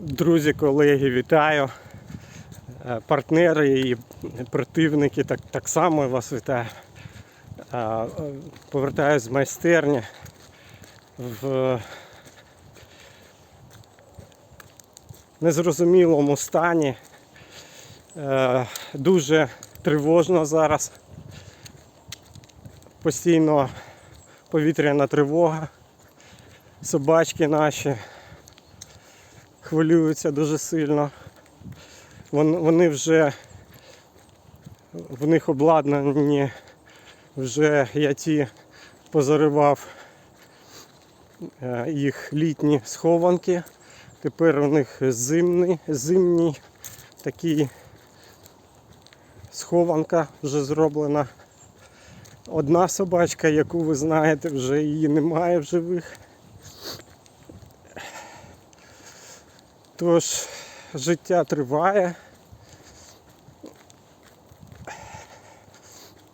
Друзі, колеги, вітаю. Е, Партнери і противники так, так само вас вітаю. Е, Повертаюсь з майстерні в незрозумілому стані. Е, Дуже тривожно зараз. Постійно повітряна тривога. Собачки наші хвилюються дуже сильно. Вони вже в них обладнані, вже я ті позаривав е, їх літні схованки. Тепер у них зимні, зимні такі схованка вже зроблена. Одна собачка, яку ви знаєте, вже її немає в живих. Тож життя триває.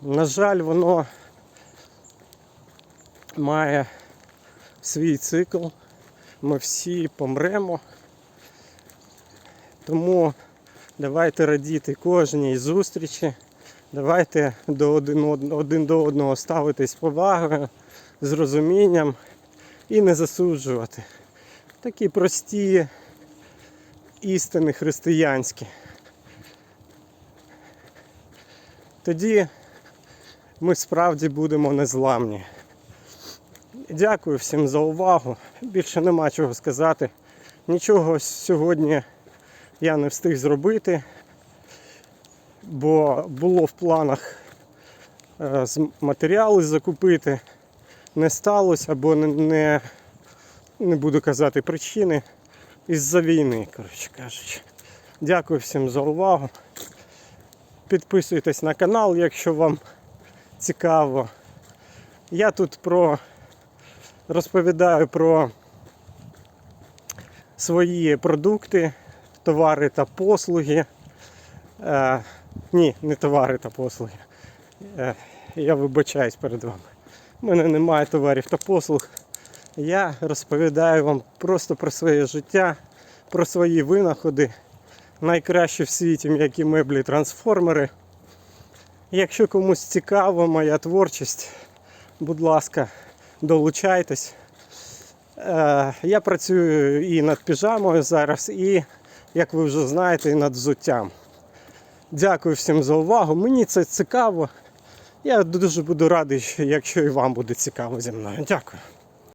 На жаль, воно має свій цикл. Ми всі помремо. Тому давайте радіти кожній зустрічі. Давайте до один, один до одного ставитись повагою, з розумінням і не засуджувати. Такі прості істини християнські. Тоді ми справді будемо незламні. Дякую всім за увагу. Більше нема чого сказати. Нічого сьогодні я не встиг зробити, бо було в планах е, матеріали закупити. Не сталося, бо не, не, не буду казати причини із-за війни, коротше кажучи. Дякую всім за увагу. Підписуйтесь на канал, якщо вам цікаво. Я тут про розповідаю про свої продукти, товари та послуги. Е, ні, не товари та послуги. Е, я вибачаюсь перед вами. У мене немає товарів та послуг. Я розповідаю вам просто про своє життя, про свої винаходи. Найкращі в світі м'які меблі трансформери. Якщо комусь цікава моя творчість, будь ласка, долучайтесь. Е, Я працюю і над піжамою зараз, і, як ви вже знаєте, і над взуттям. Дякую всім за увагу. Мені це цікаво. Я дуже буду радий, якщо і вам буде цікаво зі мною. Дякую.